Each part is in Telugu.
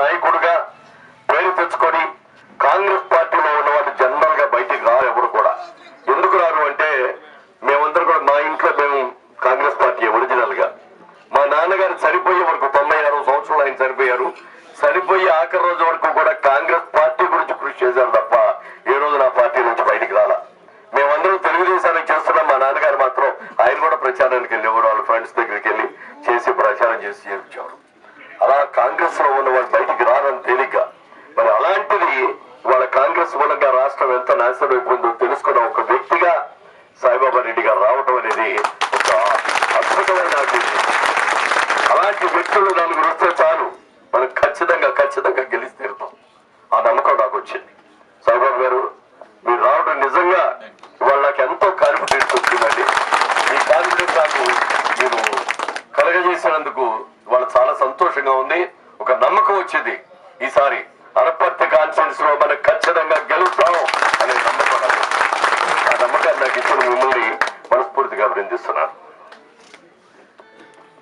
నాయకుడుగా పేరు తెచ్చుకొని కాంగ్రెస్ పార్టీలో ఉన్న వాళ్ళు జనరల్గా బయటికి రారు ఎవరు కూడా. ఎందుకు రారు అంటే మేమందరూ కూడా మా ఇంట్లో మేము కాంగ్రెస్ పార్టీ ఒరిజినల్గా మా నాన్నగారు చనిపోయే వరకు తొంభై ఆరు సంవత్సరాలు ఆయన చనిపోయారు. చనిపోయే ఆఖరి రోజు వరకు కూడా కాంగ్రెస్ పార్టీ గురించి కృషి చేశారు తప్ప ఏ రోజు నా పార్టీ నుంచి బయటికి రాలా. మేమందరం తెలుగుదేశానికి చేస్తున్నాం. మా నాన్నగారు మాత్రం ఆయన కూడా ప్రచారానికి వెళ్ళేవారు. వాళ్ళ ఫ్రెండ్స్ దగ్గరికి వెళ్ళి చేసి ప్రచారం చేసి చేయించారు అలా కాంగ్రెస్లో ఉన్న వాళ్ళు బయటికి రారని తేలిగ్గా మరి అలాంటిది వాళ్ళ కాంగ్రెస్ మూలంగా రాష్ట్రం ఎంత నాశనం అయిపోయిందో తెలుసుకున్న ఒక వ్యక్తిగా సాయిబాబా రెడ్డి గారు రావటం అనేది ఒక అద్భుతమైన అలాంటి వ్యక్తులు నలుగురు వస్తే చాలు. మనం ఖచ్చితంగా ఖచ్చితంగా గెలిచి తీరుతాం. ఆ నమ్మకం నాకు వచ్చింది. సాయిబాబు గారు మీరు రావడం నిజంగా ఇవాళ నాకు ఎంతో కాన్ఫిడెన్స్ వచ్చిందండి. ఈ కాన్ఫిడెన్స్ నాకు మీరు కలగజేసినందుకు అవకాశంగా ఉంది. ఒక నమ్మకం వచ్చింది. ఈసారి అనపర్తి కాన్ఫరెన్స్లో మనం ఖచ్చితంగా గెలుస్తాం అనే నమ్మకం ఆ నమ్మకాన్ని నాకు ఇప్పుడు మిమ్మల్ని మనస్ఫూర్తిగా అభినందిస్తున్నాను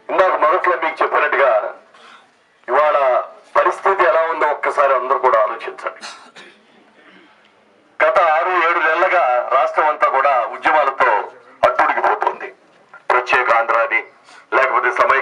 ఇందాక మొదట్లో మీకు చెప్పినట్టుగా ఇవాళ పరిస్థితి ఎలా ఉందో ఒక్కసారి అందరూ కూడా ఆలోచించండి. గత ఆరు ఏడు నెలలుగా రాష్ట్రం అంతా కూడా ఉద్యమాలతో అట్టుడికిపోతుంది ప్రత్యేక ఆంధ్ర అని లేకపోతే సమయ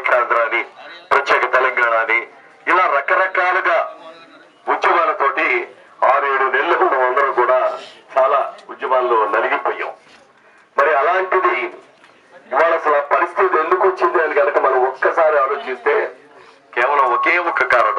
meio, cara.